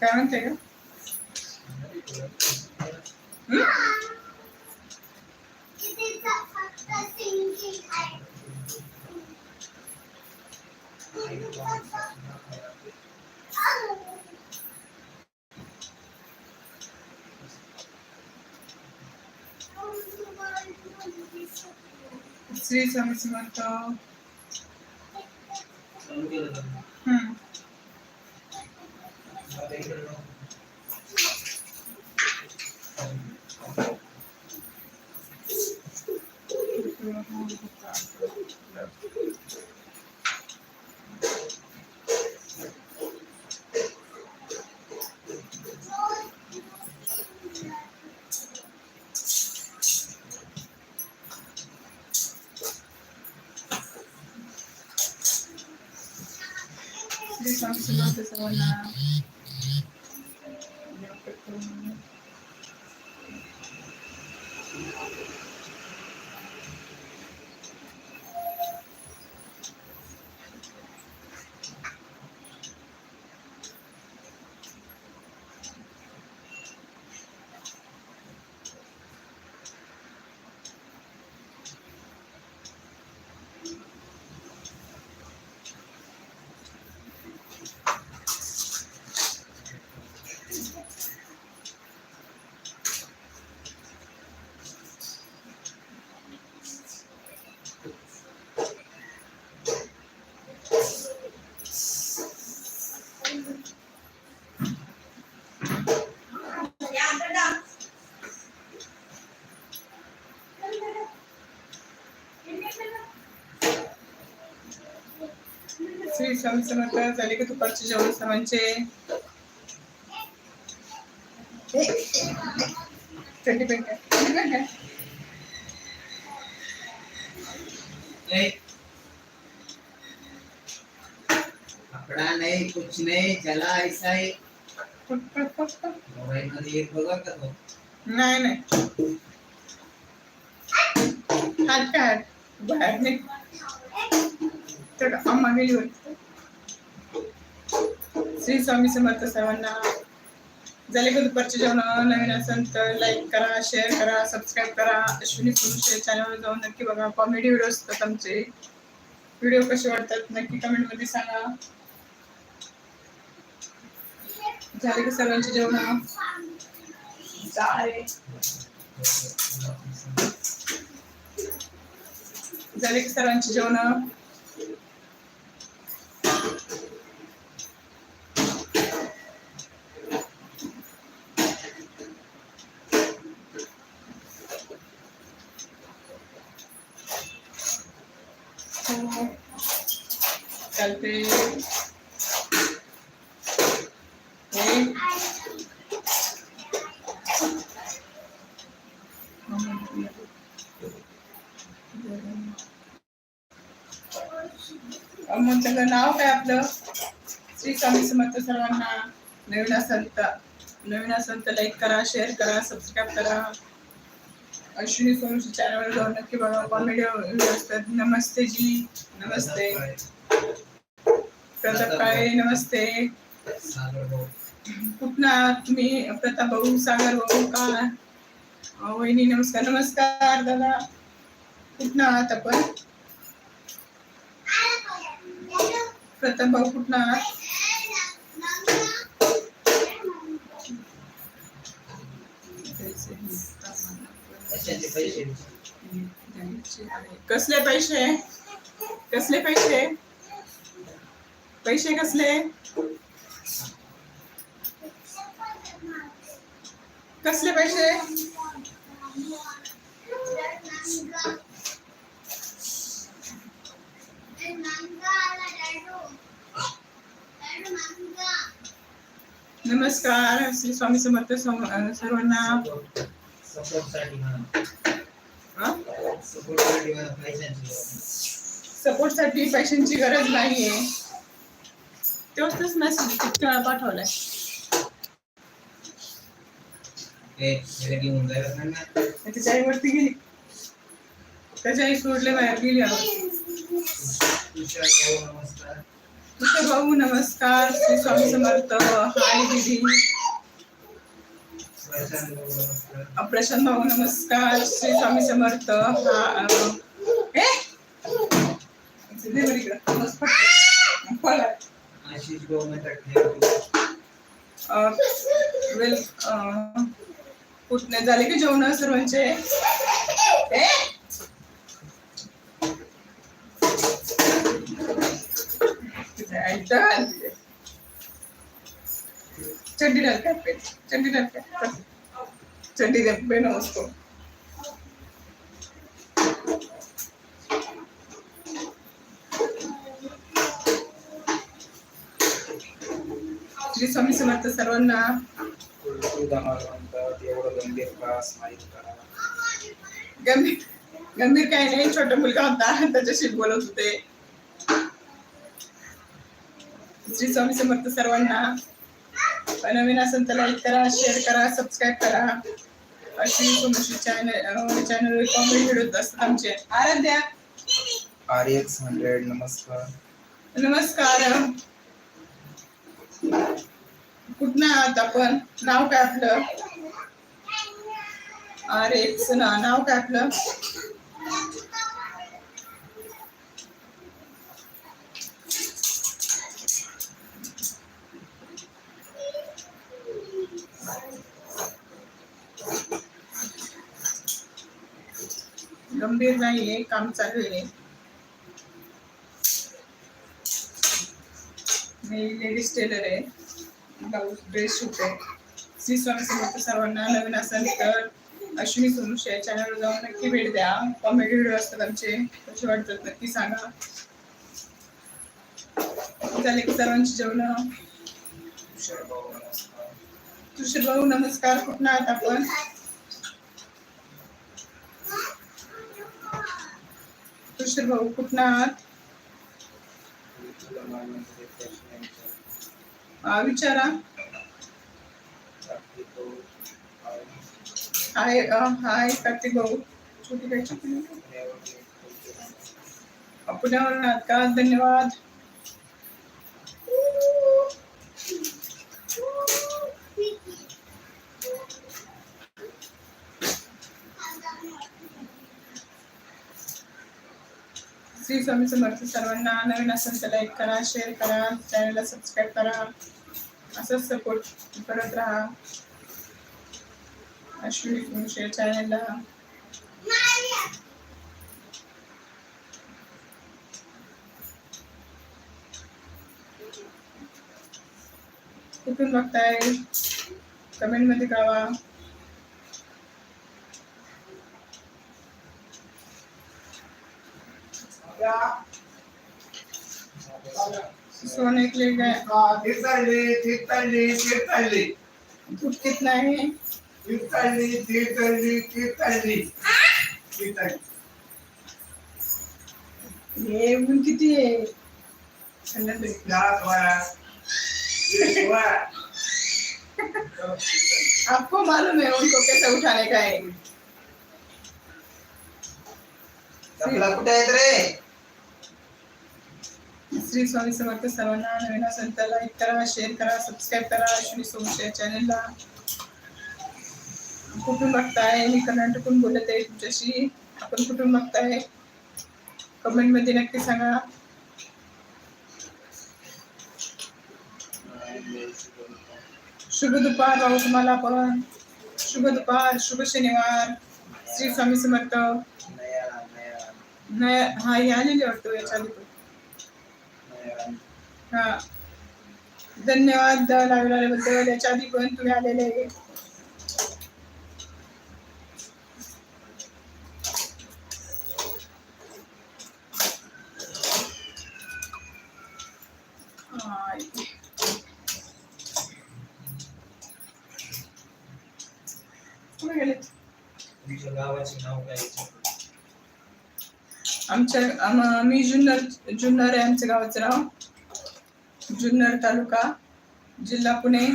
काय म्हणते का श्री स्वामी समर्थ हम्म. श्री स्वामी समर्थ सर्वांना श्री स्वामी समर्थ झाले का दुपारचे जेवण सर्वांचे? थंडी पण काय कपड़ा नहीं कुछ नहीं चला ऐसा ही. फुट. मोबाईल मध्ये एक बघा का तो? नाही नाही. हात काय हात बाहेर नाही तर अम्मा गेली होती श्री स्वामी समर्थ सर्वांना. झाले का दुपारचे जेवण? नवीन असेल तर लाईक करा शेअर करा सबस्क्राईब करा. अश्विनी पुरुष चॅनलवर जाऊन नक्की बघा. कॉमेडी व्हिडिओ असतात आमचे. व्हिडिओ कसे वाटतात नक्की कमेंटमध्ये सांगा. झाले का सर्वांचे जेवण? झाले का सर्वांचे जेवण? चालते हे. अमोलचं नाव काय आपलं? श्री स्वामी समर्थ सर्वांना. नवीन असेल तर नवीन असेल तर लाईक करा शेअर करा सबस्क्राईब करा. अश्विनी सोनूच्या चॅनलवर जाऊन नक्की बघा. कॉमेडी असतात नमस्ते जी. नमस्ते. प्रताप काळे नमस्ते. सागर कुठला तुम्ही प्रताप भाऊ सागर भाऊ का? वहिनी नमस्कार नमस्कार दादा. कुठला आहात आपण? प्रताप भाऊ कुठला आहात? पैसे. कसले पैसे? कसले पैसे? पैसे कसले कसले पैसे नमस्कार श्री स्वामी समर्थ सम- अं, सर्वांना सपोर्टसाठी म्हणा अं? सपोर्टसाठी म्हणा पैशांची सपोर्टसाठी पैशांची गरज नाहीये तेव्हाच तोच मेसेज किती वेळा पाठवलाय. गेली. त्याच्या आई सोडले बाहेर गेली आता. तुषार भाऊ नमस्कार. श्री स्वामी समर्थ. हाय दीदी. प्रशांत भाऊ नमस्कार. श्री स्वामी समर्थ. हा ए? आशिष भाऊ म्हणतात थँक्यू अ, well, अ, कुठले झाले की जेवण सर्वांचे ए? तिथे ऐकतं आली. चड्डी पे चड्डी श्री स्वामी समर्थ सर्वांना. गंभीर गंभीर काही नाही छोटा मुलगा होता त्याच्याशी बोलत होते. श्री स्वामी समर्थ सर्वांना. नवीन असेल तर लाईक करा शेअर करा सबस्क्राईब करा. अशी सोमशी चॅनल चॅनल कॉमेडी व्हिडिओ असतात आमचे. आराध्या. आर एक्स हंड्रेड नमस्कार. नमस्कार. कुठनं आहात आपण? नाव काय आपलं? अरे ना नाव काय आपलं? गंभीर नाहीये काम चालू आहे. मी लेडीज टेलर आहे. ब्लाऊज ड्रेस शिवते श्री स्वामी समर्थ सर्वांना नवीन असेल तर अश्विनी सोनुष या चॅनलवर जाऊन नक्की भेट द्या. कॉमेडी व्हिडिओ असतात आमचे कसे वाटतात नक्की सांगा. झाले की सर्वांची जेवण. तुषार भाऊ नमस्कार. कुठं आहात आपण? तुषार भाऊ कुठं आहात? हा, विचारा. हाय हाय कार्तिक भाऊ. छोटी काय छोटी पुण्यावरून का? धन्यवाद. श्री स्वामी समर्थ सर्वांना नवीन असेल तर लाईक करा शेअर करा चॅनलला सबस्क्राईब करा. असंच सपोर्ट करत राहा. अश्विनी तुमच्या चॅनलला कुठून बघताय? कमेंटमध्ये कळवा सोन ऐकले काय तीच चालली तीच चालली तीच चालली तुटकीत नाही तीच चालली तीच चालली तीच चालली तीच चालली हे ऊन किती आहे थंड आहे. घरात वारा. तीच वारा. आपको मालूम है उनको कैसे उठाने का है चपला कुठे आहेत रे श्री स्वामी समर्थ सर्वांना नवीन असेल तर लाईक करा शेअर करा सबस्क्राईब करा अश्विनी सोमश या चॅनलला कुठून बघताय? मी कर्नाटकून बोलत आहे तुमच्याशी. आपण कुठून बघताय? कमेंटमध्ये नक्की सांगा. शुभ दुपार भाऊ तुम्हाला पण शुभ दुपार शुभ शनिवार. श्री स्वामी समर्थ. नया हा हे आलेले वाटतो याच्या आधी हा. धन्यवाद लाईव्ह आल्याबद्दल याच्या आधी पण तुम्ही आलेले आहे. आमच्या आम- मी जुन्नर जुन्नर आहे आमच्या गावाचं नाव. जुन्नर तालुका जिल्हा पुणे.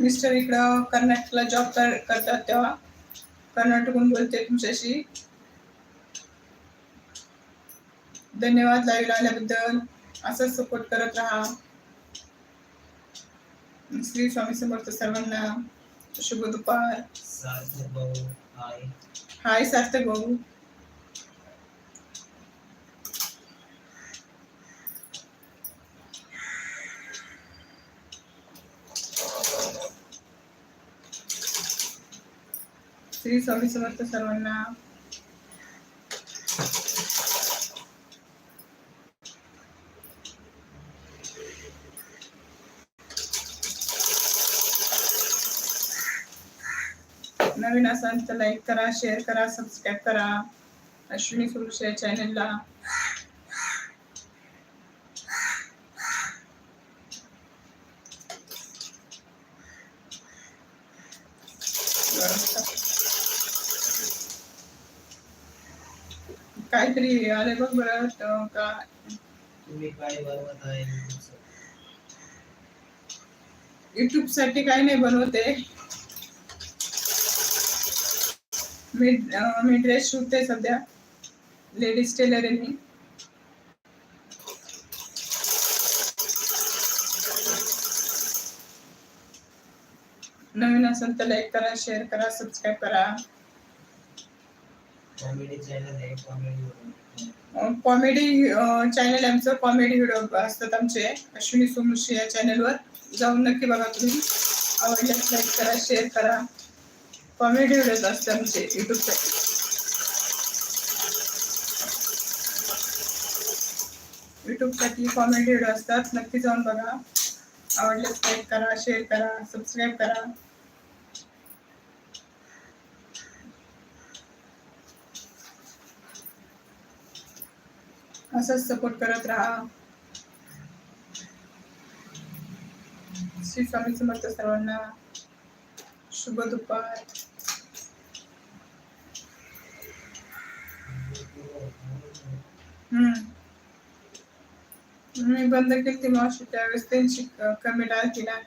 मिस्टर इकडं कर्नाटकला जॉब कर करतात तेव्हा. कर्नाटकहून बोलते तुमच्याशी. धन्यवाद लाईव्ह आल्याबद्दल असंच सपोर्ट करत राहा. श्री स्वामी समर्थ सर्वांना. शुभ दुपार. हाय सार्थक भाऊ. श्री स्वामी समर्थ सर्वांना. नवीन असाल तर लाईक करा शेअर करा सबस्क्राईब करा. अश्विनी सुरुश चॅनलला काहीतरी आले बघ बरं अं, का? तुम्ही काय बनवत आहे? युट्यूबसाठी काही नाही बनवते. मी मी ड्रेस शिवते सध्या. लेडीज टेलर आहे मी. नवीन असेल तर लाईक करा शेअर करा सबस्क्राईब करा. कॉमेडी चॅनल आहे कॉमेडी कॉमेडी चॅनल आमचं. कॉमेडी व्हिडिओ असतात आमचे. अश्विनी सोमशी या चॅनलवर जाऊन नक्की बघा तुम्ही. आवडल्यास लाईक करा शेअर करा. कॉमेडी व्हिडिओज असते आमचे युट्यूबसाठी यूट्यूबसाठी कॉमेडी व्हिडिओ असतात. नक्की जाऊन बघा. आवडल्यास लाईक करा शेअर करा सबस्क्राईब करा. असंच सपोर्ट करत राहा. श्री स्वामी समर्थ सर्वांना शुभ दुपार. हम्म. मी बंद केली ती मावशी त्यावेळेस त्यांची कमेंट आलती ना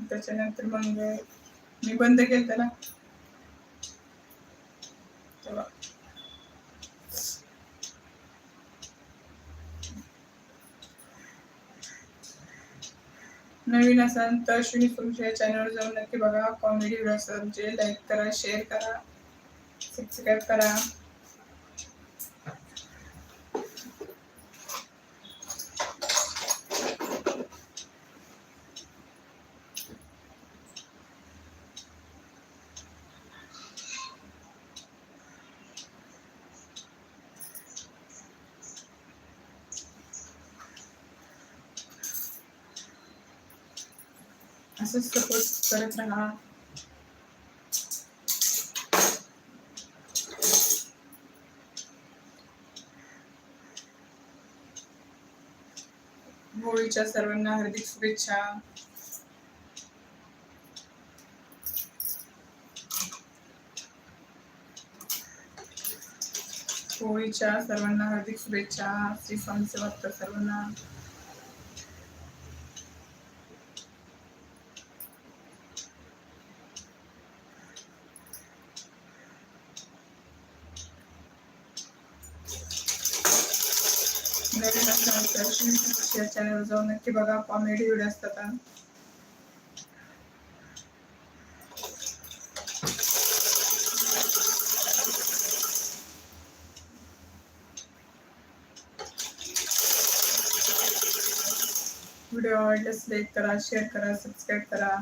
त्याच्यानंतर मग मी बंद केलं त्याला. नवीन असाल तर श्री तुमच्या या चॅनलवर जाऊन नक्की बघा. कॉमेडी व्हिडिओ असतात म्हणजे लाईक करा शेअर करा. सबस्क्राईब करा. असंच सपोर्ट करत राहा होळीच्या सर्वांना हार्दिक शुभेच्छा होळीच्या सर्वांना हार्दिक शुभेच्छा श्री स्वामी समर्थ सर्वांना असल्यावर चॅनल जाऊन नक्की बघा कॉमेडी व्हिडिओ असतात व्हिडिओ आवडल्यास लाईक करा शेअर करा सबस्क्राईब करा।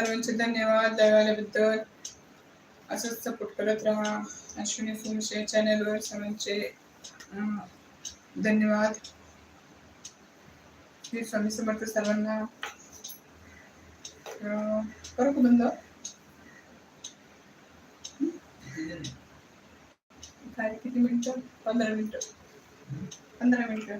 सर्वांचे धन्यवाद. लाईव्ह आल्याबद्दल असंच सपोर्ट करत राहा. अश्विनी सुरेश चॅनलवर सर्वांचे धन्यवाद. श्री स्वामी समर्थ सर्वांना करू का बंद? काय किती मिनिटं? पंधरा मिनिटं. पंधरा मिनिटं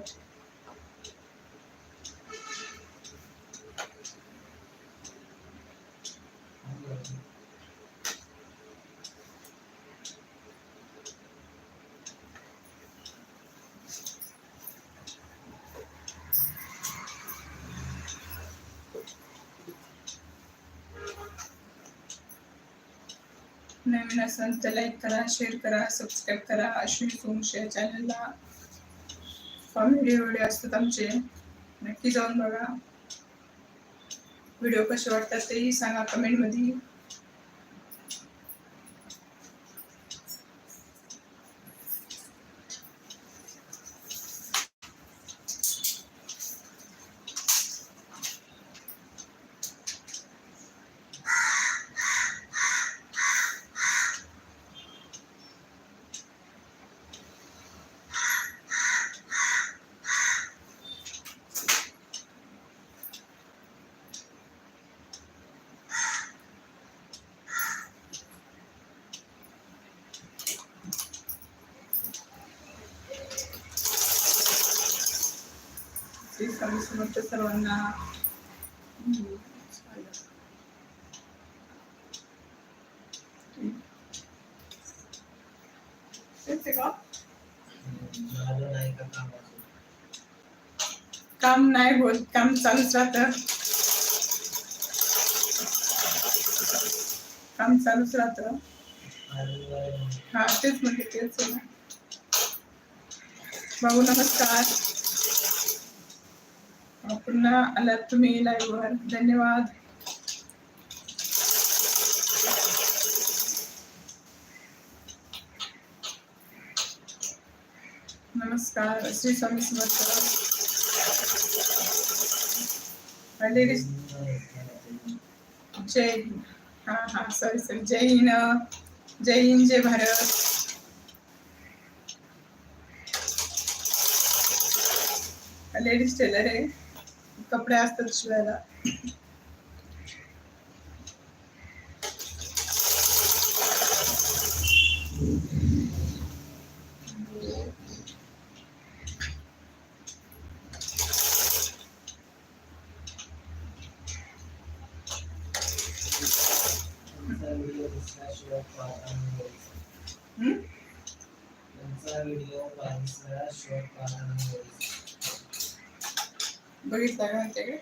नवीन असेल तर लाईक करा शेअर करा सबस्क्राईब करा. अशी सोमश या चॅनलला कॉमेडी व्हिडिओ असतात आमचे. नक्की जाऊन बघा. व्हिडिओ कसे वाटतात तेही सांगा कमेंटमध्ये श्री स्वामी समर्थ सर्वांना काम नाही होत काम चालूच राहतं. काम चालूच राहतं. हा तेच म्हणजे तेच भाऊ नमस्कार. पुन्हा आलात तुम्ही लाईव्हवर धन्यवाद. नमस्कार श्री स्वामी समर्थ. लेडीज जय हिंद हा हा सॉरी सॉरी जय हिंद. जय हिंद जय भारत. लेडीज टेलर आहे. कपडे असतात शिवायला त्यांचा व्हिडिओ दिसल्याशिवाय पाहता नाही यायचं. हम्म? त्यांचा व्हिडिओ पाहिल्याशिवाय पाहता नाही यायचं. बघितला का आमच्याकडे?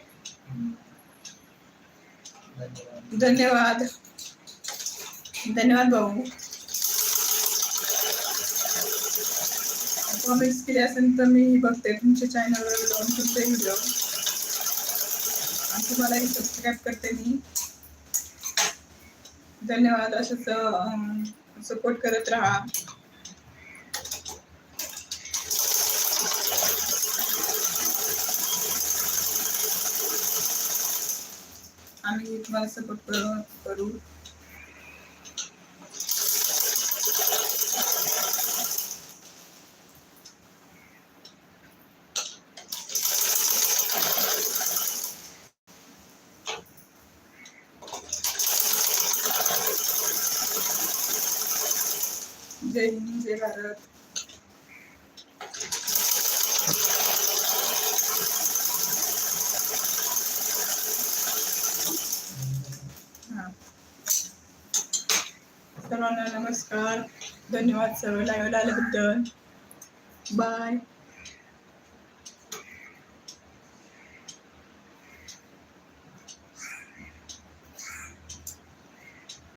धन्यवाद. धन्यवाद भाऊ. कॉमेंट्स केले असेल तर मी बघते तुमच्या चॅनलवर जाऊन तुमचे व्हिडिओ आणि तुम्हालाही सबस्क्राईब करते मी. धन्यवाद असंच सपोर्ट करत राहा. मी तुम्हाला सपोर्ट करू करू. जय हिंद जय भारत हा. सर्वांना नमस्कार. धन्यवाद सर्व लाईव्हला आल्याबद्दल. बाय